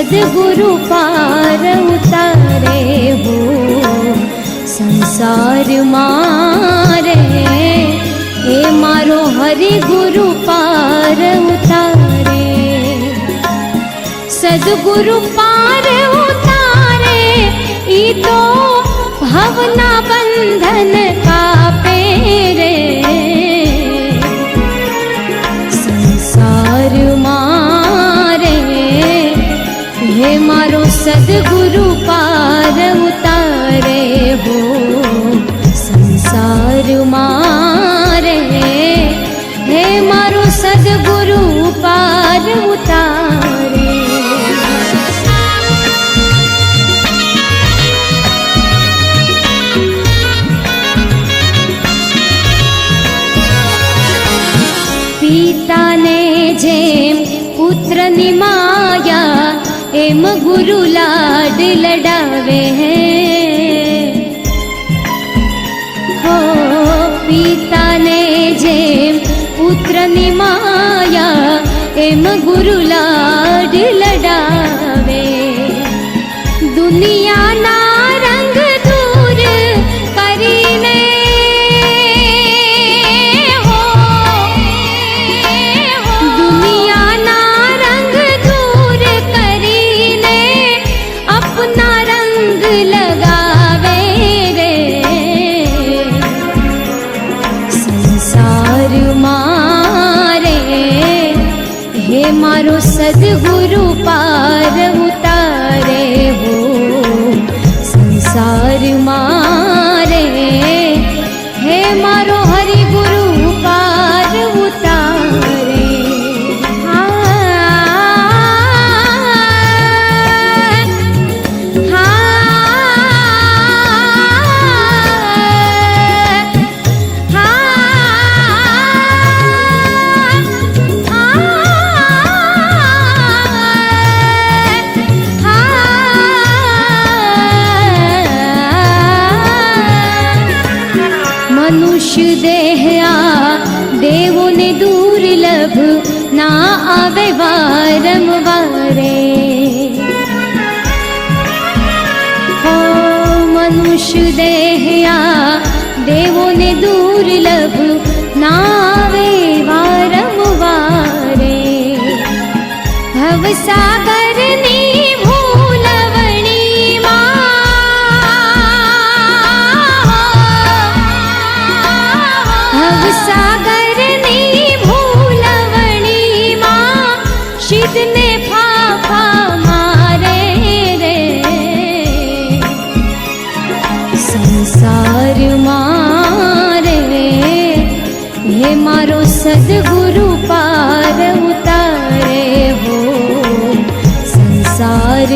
સદગુરુ પાર ઉતારે હો સંસાર મારે એ મારો હરિગુરુ પાર ઉતારે સદગુરુ પાર ઉતારે ઈ તો ભવના બંધન હે મારો સદગુરુ પાર ઉતારે હો સંસાર મારે હે મારો સદગુરુ પાર ઉતારે પિતાને જેમ પુત્રની માયા એમ ગુરુ લાડ લડાવે હે હો પિતાને જેમ પુત્રની માયા એમ ગુરુ લાડ सद्गुरु पार देहया देवो ने दुर्लभ न आवे वारे। ओ मनुष्य देहया देवो ने दुर्लभ न वे वारे। भवसा મારો સદગુરુ પાર ઉતારે હો. સંસાર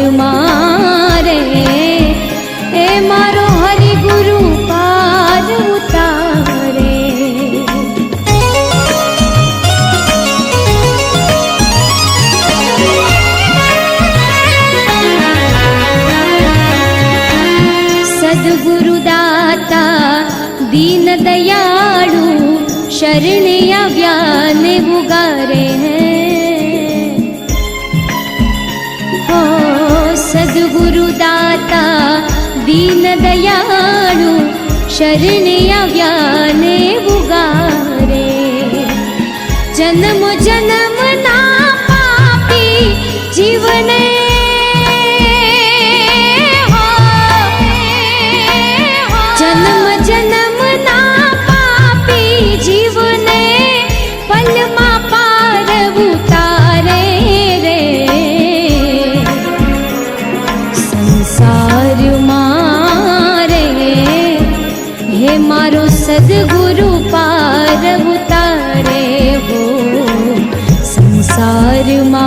शरण अव्यान पुकारे हैं हो है सद्गुरुदाता दीन दयाणु शरणे जन्म जन्म ना पापी जीवन सद्गुरु पार उतारे हो। संसार मा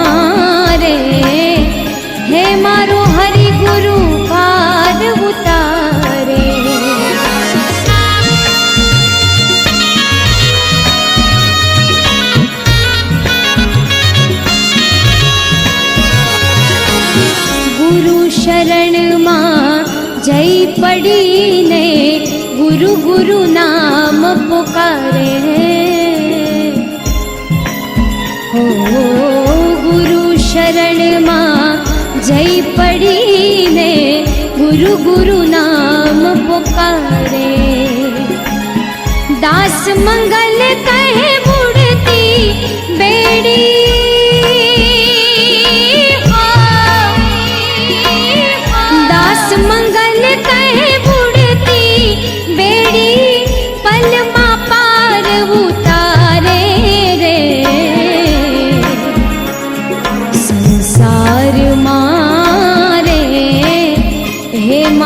જય પડીને ગુરુ ગુરુ નામ પુકારે. હો ગુરુ શરણમાં જય પડીને ગુરુ ગુરુ નામ પુકારે. દાસ મંગલ કહે બુડતી બેડી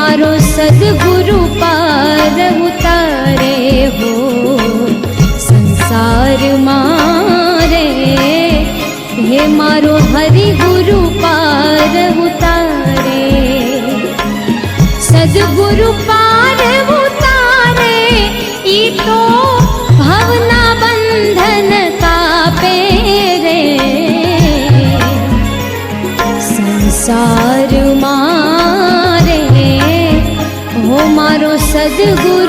મારો સદગુરુ પાર ઉતારે હો. સંસાર મારે, હે મારો હરિગુરુ પાર ઉતારે. સદગુરુ પાર ઉતારે, ઈ તો ભવના બંધન કાપે રે. સંસાર берегу